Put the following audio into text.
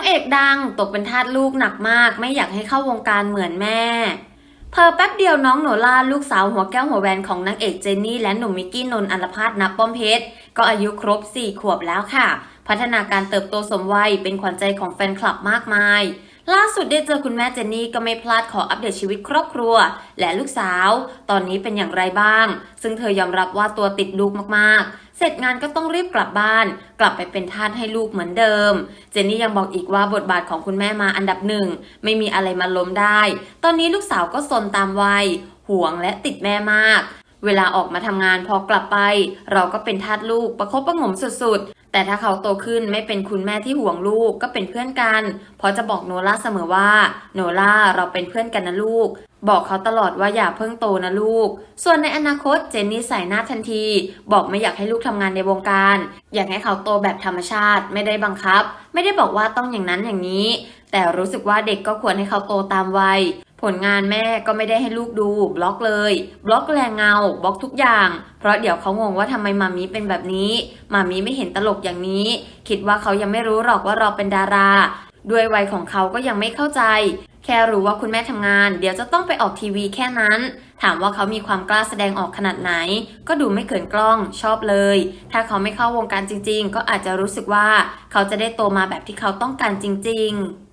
างเอกดังตกเป็นทาสลูกหนักมาก ไม่อยากให้เข้าวงการเหมือนแม่ เพอแป๊บเดียวน้องโนล่าลูกสาวหัวแก้วหัวแหวนของนางเอกเจนนี่และหนุ่มมิกกี้นนท์อัลพาดนับป้อมเพชรก็อายุครบ 4 ขวบแล้วค่ะ พัฒนาการเติบโตสมวัยเป็นขวัญใจของแฟนคลับมากมาย ล่าสุดได้เจอคุณแม่เจนนี่ก็ไม่พลาดขออัปเดตชีวิตครอบครัว และลูกสาว ตอนนี้เป็นอย่างไรบ้าง ซึ่งเธอยอมรับว่าตัวติดลูกมากๆ เสร็จงานก็ต้องรีบกลับบ้าน กลับไปเป็นทาสให้ลูกเหมือนเดิม เจนนี่ยังบอกอีกว่าบทบาทของคุณแม่มาอันดับหนึ่ง ไม่มีอะไรมาล้มได้ ตอนนี้ลูกสาวก็ซนตามวัยห่วงและติดแม่มาก เวลาออกมาทำงานพอกลับไป เราก็เป็นทาสลูกประคบประงมสุดๆ แต่ถ้าเขาโตขึ้นไม่เป็นคุณแม่ที่ห่วงลูกก็เป็นเพื่อนกัน เพราะจะบอกโนล่าเสมอว่า โนล่าเราเป็นเพื่อนกันนะลูก บอกเขาตลอดว่าอย่าเพิ่งโตนะลูก ส่วนในอนาคตเจนนี่ใส่หน้าทันที บอกไม่อยากให้ลูกทำงานในวงการ อยากให้เขาโตแบบธรรมชาติ ไม่ได้บังคับ ไม่ได้บอกว่าต้องอย่างนั้นอย่างนี้ แต่รู้สึกว่าเด็กก็ควรให้เขาโตตามวัย ผลงานแม่ก็ไม่ได้ให้ลูกดู บล็อกเลย บล็อกแรงเงา บล็อกทุกอย่าง เพราะเดี๋ยวเขางงว่าทำไมมามีเป็นแบบนี้มามีไม่เห็นตลกอย่างนี้ คิดว่าเขายังไม่รู้หรอกว่าเราเป็นดารา ด้วยวัยของเขาก็ยังไม่เข้าใจ แค่รู้ว่าคุณแม่ทำงาน เดี๋ยวจะต้องไปออกทีวีแค่นั้น ถามว่าเขามีความกล้าแสดงออกขนาดไหน ก็ดูไม่เขินกล้องชอบเลย ถ้าเขาไม่เข้าวงการจริง ๆ ก็อาจจะรู้สึกว่าเขาจะได้โตมาแบบที่เขาต้องการจริง ๆ